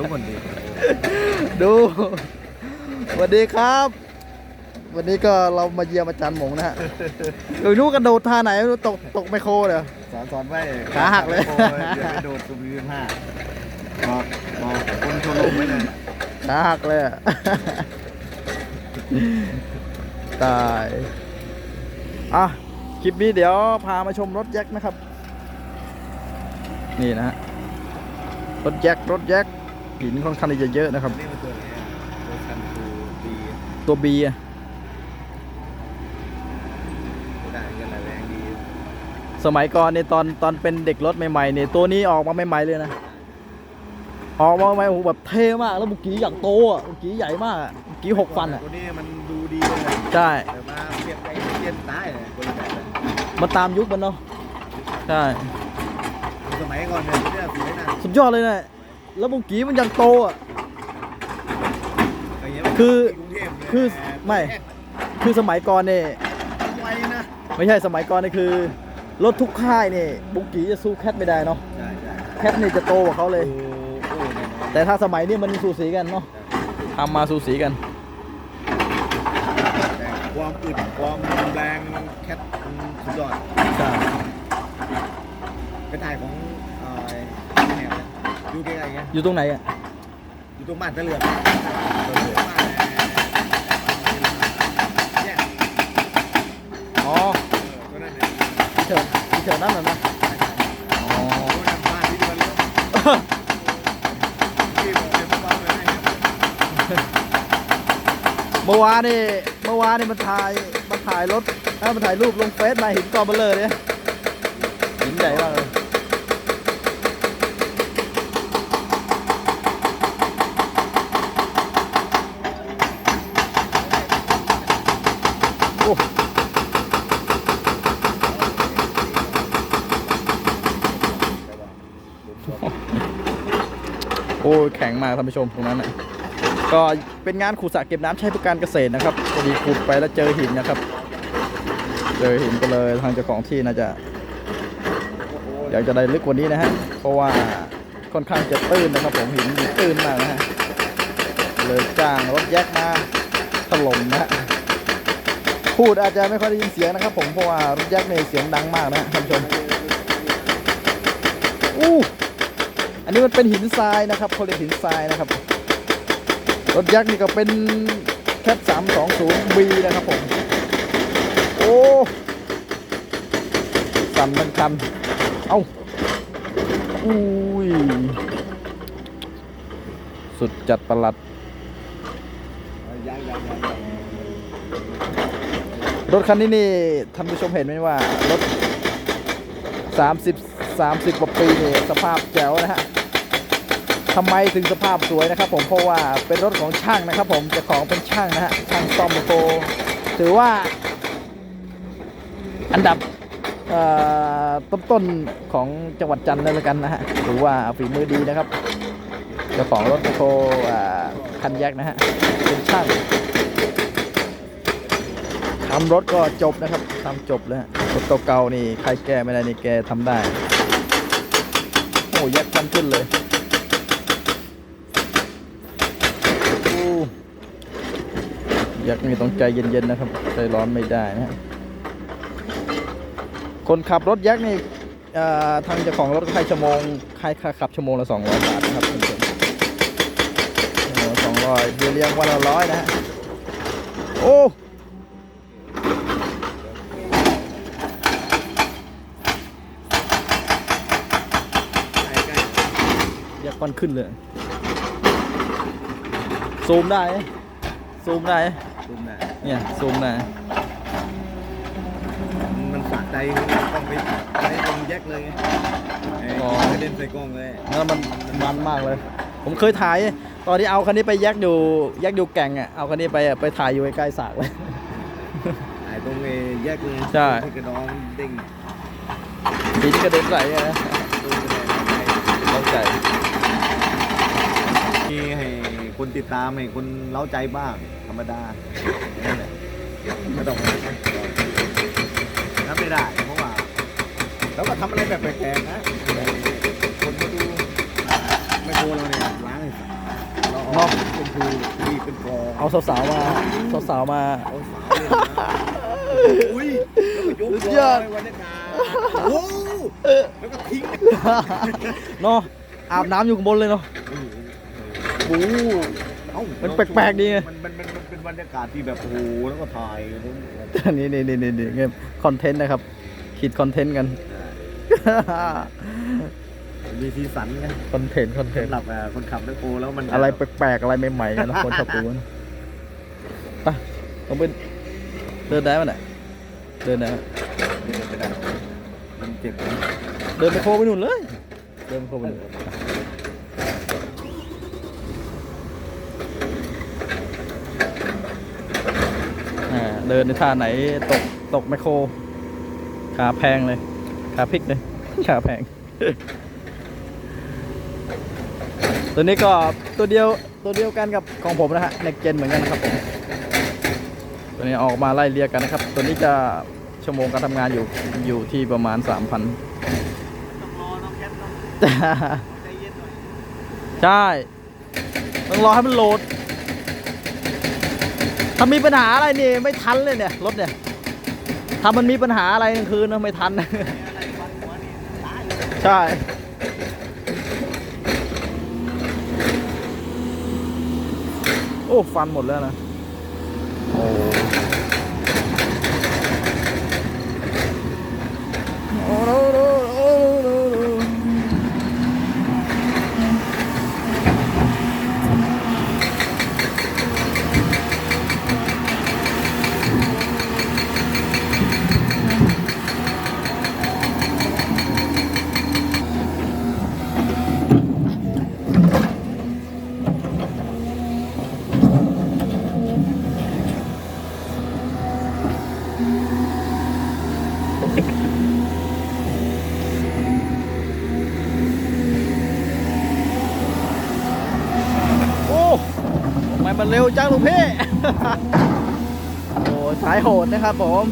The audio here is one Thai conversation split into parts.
รู้คนดีดูสวัสดีครับ วันนี้ก็เรามาเยี่ยมอาจารย์หมงนะฮะเดี๋ยวนู้กระโดดท่าไหนไม่รู้ตกตกไมโครเดี๋ยวสอนสอนไว้ขาหักเลย โอ้อย่าไปโดดตุ่มยืนห้าบอกบอกคนชมรมไว้เลยขาหักเลยอะตายอะคลิปนี้เดี๋ยวพามาชมรถแจ็คนะครับ นี่นะฮะ รถแจ็ครถแจ็คหินค่อนข้างที่จะเยอะนะครับนี่มันตัวไหนอะตัวคันคือดีตัวบีอะได้กันแรงดีสมัยก่อนเนี่ยตอนตอนเป็นเด็กรถใหม่ๆเนี่ยตัวนี้ออกมาใหม่ๆเลยนะ ออกมาใหม่ๆโอ้โหแบบเท่มากแล้วบุกี้อย่างโตอะบุกี้ใหญ่มากอะบุกี้หกฟันอะตัวนี้มันดูดีเลยใช่แต่มาเปลี่ยนไปเปลี่ยนตายเลยคนละแบบเลยมาตามยุคมันเนาะใช่ สมัยก่อนเนี่ยตัวเนี้ยสวยนะสุดยอดเลยนะแล้วบุกี้มันยังโตอะย่างเงี้ยคือกรุงเทพเลยคือไม่ คือสมัยก่อนเนี่ยไวนะไม่ใช่สมัยก่อนเนี่ยคือ รถทุกค่ายเนี่ยบุกี้จะสู้แคทไม่ได้เนาะใช่ใช่แคทเนี่ยจะโตกว่าเขาเลยโอ้โหแน่นอนแต่ถ้าสมัยนี้มันสูสีกันเนาะทำมาสูสีกันแต่ความอึดความแรงแคทสุดยอดใช่ ไปถ่ายของเอ่อแหนบเนี่ยอยู่ใกล้ๆเงี้ยอยู่ตรงไหนอะอยู่ตรงบ้านตะเลือกตะเลือกบ้านเนี่ยอ๋อเออตัวนั้นเนี่ยเฉินเฉินนั่นเหรอนะอ๋อโอ้ยบ้านที่เดือนแล้วที่บอกเดี๋ยวเบาๆเลยนะเมื่อวานนี่เมื่อวานนี่มันถ่ายมันถ่ายรถเอ้ามันถ่ายรูปลงเฟซมาหินกองเบลเลอร์เนี่ยหินใหญ่มากเลยโอ้โอ้ย แข็งมากท่านผู้ชมตรงนั้นนะก็เป็นงานขุดสระเก็บน้ำใช้เพื่อการเกษตรนะครับพอดีขุดไปแล้วเจอหินนะครับ เจอหินก็เลยทางเจ้าของที่น่าจะ อยากจะได้ลึกกว่านี้นะฮะเพราะว่าค่อนข้างจะตื้นนะครับผมหินตื้นมากนะฮะเลยจ้างรถแยกมาถล่มนะฮะพูดอาจจะไม่ค่อยได้ยินเสียงนะครับผมเพราะว่ารถแยกเนี่ยเสียงดังมากนะฮะท่านผู้ชมอู้ นนี้มันเป็นหินทรายนะครับเขาเรียกหินทรายนะครับ รถยักษ์นี่ก็เป็นแคท320 B นะครับผม โอ้สั่นทั้งคันเอ้าอุ้ย สุดจัดประหลัด รถคันนี้นี่ท่านผู้ชมเห็นไหมว่า รถ 30 30กว่าปีนี่สภาพแจ๋วนะฮะ ทำไมถึงสภาพสวยนะครับ ผมเพราะว่าเป็นรถของช่างนะครับ ผมเจ้าของเป็นช่างนะฮะช่างซ่อมโคถือว่า อันดับต้นๆของจังหวัดจันทร์เลยละกันนะฮะถือว่าฝีมือดีนะครับเจ้าของรถโคคันแยกนะฮะเป็นช่างทำรถก็จบนะครับทำจบเลยฮะรถเก่าๆนี่ใครแก้ไม่ได้นี่แกทำได้ โอ้ยัดกันขึ้นเลยโอ้ ยักษ์นี่ต้องใจเย็นๆนะครับ ใจร้อนไม่ได้นะฮะคนขับรถยักษ์นี่ทางเจ้าของรถให้ชั่วโมงใค่าขับชั่วโมงละ200บาทนะครับคุณผู้ชมชั่วโมงละ200เบี้ยเลี้ยงวันละร้อยนะฮะโอ้อยากควันขึ้นเลย ซูมได้ ซูมได้ เนี่ยซูมได้มันสะใจต้องไปไปตรงแยกเลยไงเอ้ยไปเล่นใส่กล้องเลยแล้วมันมันมากเลย ผมเคยถ่าย ตอนที่เอาคันนี้ไปแยกอยู่แยกอยู่แก่งอะเอาคันนี้ไปไปถ่ายอยู่ใกล้ๆสากเลยไอ้ตรงไอ้แยกเลยใช่ ที่กระดองเด้งหินกระเด็นใส่อะนะตู้กระดองไปเข้าใจมีให้คนติดตามให้คนเล้าใจบ้างธ รรมดาไม่ต้องนัไม่ได้เพราะว่าแล้วก็ทำอะไรแบบแปลกๆนะคนมาดูไมโครเราเนี่ยล้างให้สะอาดเราอกเป็นคูดีเป็นกองเอาสาวๆมาสาวๆมาเสาวๆอุ้ยแล้วก็ยุดยลออด ยวันนี้นะโอ้แล้วก็ทิ้งเนาะอาบน้ำอยู่ข้างบนเลยเนาะโอ้โมันแปลกๆดีไง มันมันมันมันเป็นบรรยากาศที่แบบโอ้โหแล้วก็ถ่ายนี่นี่นี่นี่นี่เงี้ยคอนเทนต์นะครับคิดคอนเทนต์กัน มีสีสันไงคอนเทนต์คอนเทนต์สำหรับเอ่อคนขับแมคโครแล้วมันจอะไรแปลกๆอะไรใหม่ๆกันนะคนชอบดูนะไปต้องไปเดินได้ไหมเนี่ยเดินได้ไหมไม่ได้มันเจ็บนะเดินไปโคไปนู่นเลย เดินไปโคไปนู่น เดินในท่าไหนตกตกไมโคร ขาแพงเลย ขาพลิกเลย ขาแพง ตัวนี้ก็ตัวเดียวตัวเดียวกันกับของผมนะฮะเน็กเจนเหมือนกันนะครับผม ตัวนี้ออกมาไล่เรียกกันนะครับ ตัวนี้จะชั่วโมงการทำงานอยู่อยู่ที่ประมาณ3,000ต้องรอน้องแคทต้องใจเย็นหน่อยใช่ ต้องรอให้มันโหลด ถ้ามีปัญหาอะไรนี่ไม่ทันเลยเนี่ยรถเนี่ยถ้ามันมีปัญหาอะไรกลางคืนนะไม่ทัน ใช่โอ้ฟันหมดแล้วนะโอ้โอ้โอ้โอ้โอ้ทำไมมัน เร็วจังลูกพี่โอ้สายโหดนะครับผม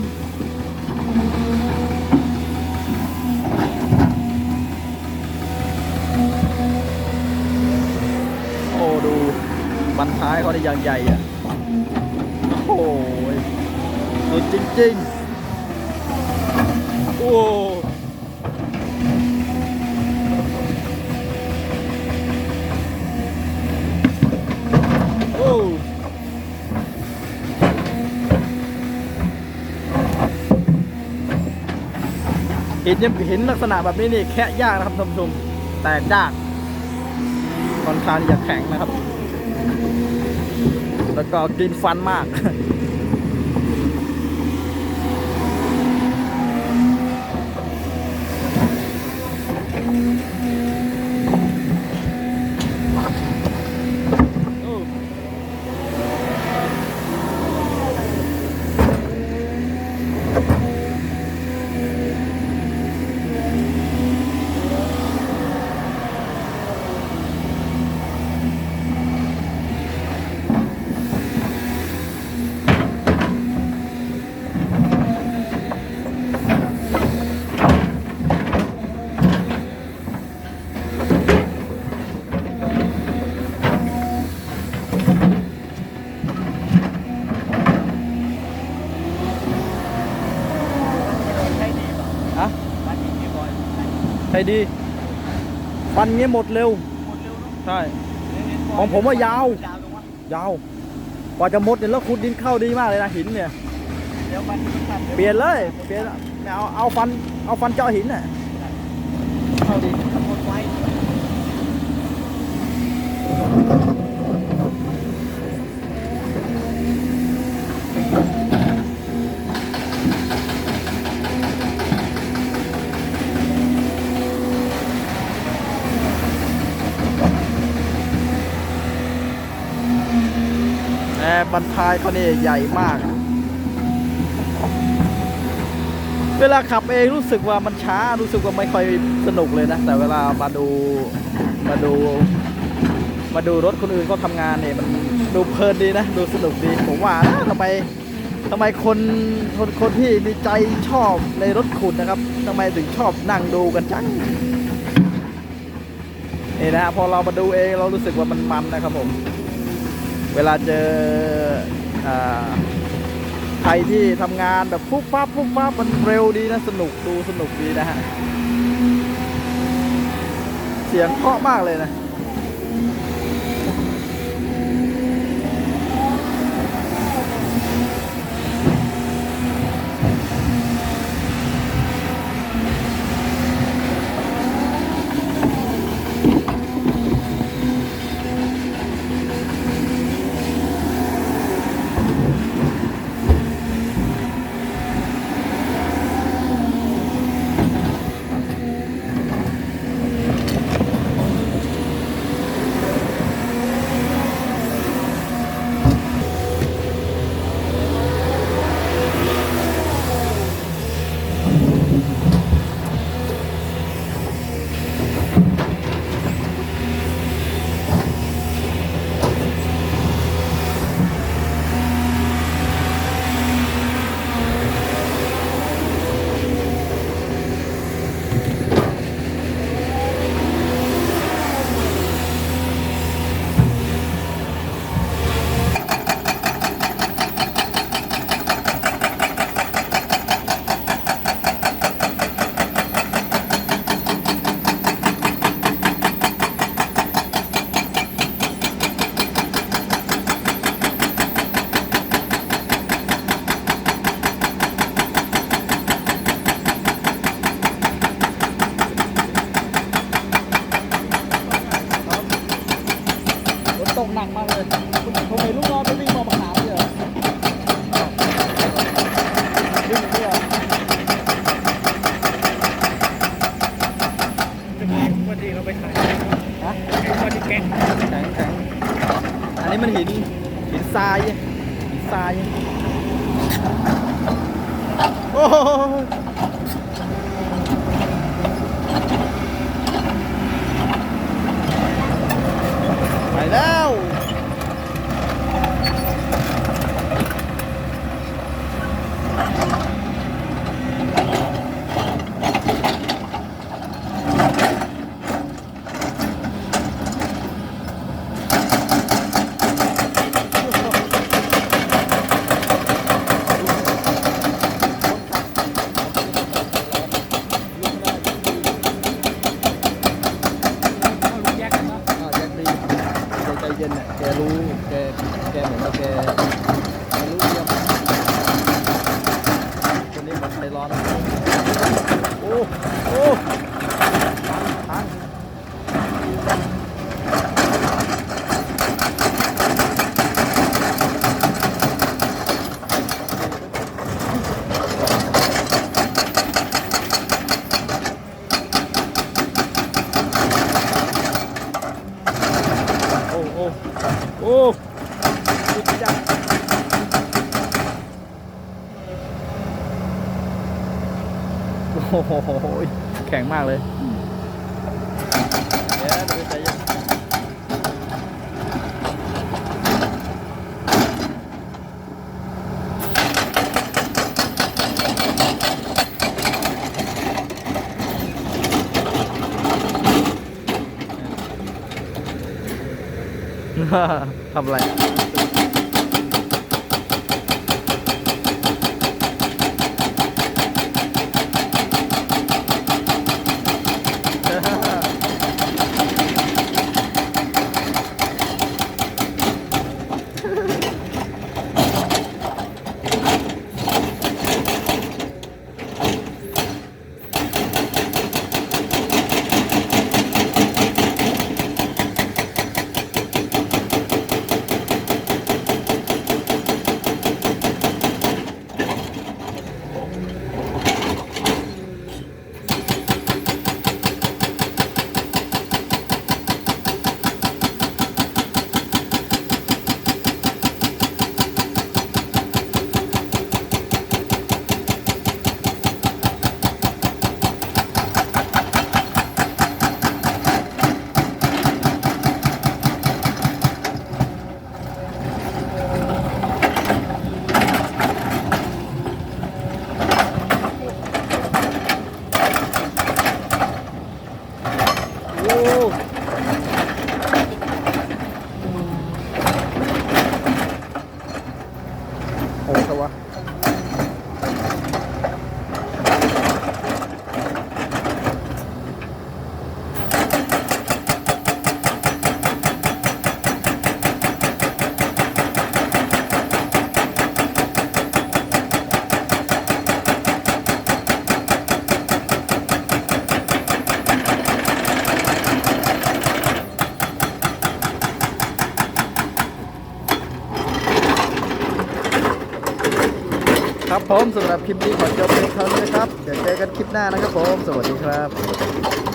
โอ้ดูบันท้ายเขาได้อย่างใหญ่อะโอ้ยสุดจริงๆ โอ้โอ้ เห็นยังเห็นลักษณะแบบนี้นี่แค่ยากนะครับท่านผู้ชมแตกยากค่อนข้างที่จะแข็งนะครับ แล้วก็กินฟันมาก ใช่ดีป่ะ อะ ฟันดีพี่บอย ใช่ ดีฟันเงี้ยหมดเร็วใช่ของผมว่ายาว ยาวกว่าจะหมดเนี่ยแล้วขุดดินเข้าดีมากเลยนะหินเนี่ยเปลี่ยนเลยเปลี่ยนเอาเอาฟันเอาฟันเจาะหินน่ะเข้าดี หมดไว แอร์บรรทายเขาเนี่ใหญ่มาก เวลาขับเองรู้สึกว่ามันช้ารู้สึกว่าไม่ค่อยสนุกเลยนะ แต่เวลามาดูมาดู มาดูรถคนอื่นเขาทำงานเนี่ยมันดูเพลินดีนะ ดูสนุกดีผมว่านะทำไมทำไมคนคนคนที่มีใจชอบในรถขุดนะครับทำไมถึงชอบนั่งดูกันจังนี่นะพอเรามาดูเองเรารู้สึกว่ามันมันนะครับผม เวลาเจอใครที่ทำงานแบบฟุ๊บฟับปุ๊บฟับมันเร็วดีนะ สนุกดูสนุกดีนะฮะ เสียงเพราะมากเลยนะ มากเลยคุณผมเห็นลูกน้องไปวิ่งมองมะขามเลยอะวิ่งเยอะวันที่เราไปถ่ายฮะวันที่แกงแข็งแข็งอันนี้มันหินหินทรายหินทรายโอ้โหไปแล้ว แยกกันเนาะ อ่าแจ็คดี เย็นอ่ยแกรู้แกแกเหมือนว่าแกรู้เรื่องคนนี้มันใจร้อน โอ้ โอ้ อ้โอ้โอ้สุดยอดโอ้โหแข็งมากเลยเดี๋ยวเดี๋ยวใจเย็น ทำอะไร โอ้ ครับผมสำหรับค ลิปนี้ขอจบเพียงเท่านี้นะครับ เดี๋ยวเจอกันคลิปหน้านะครับผม สวัสดีครับ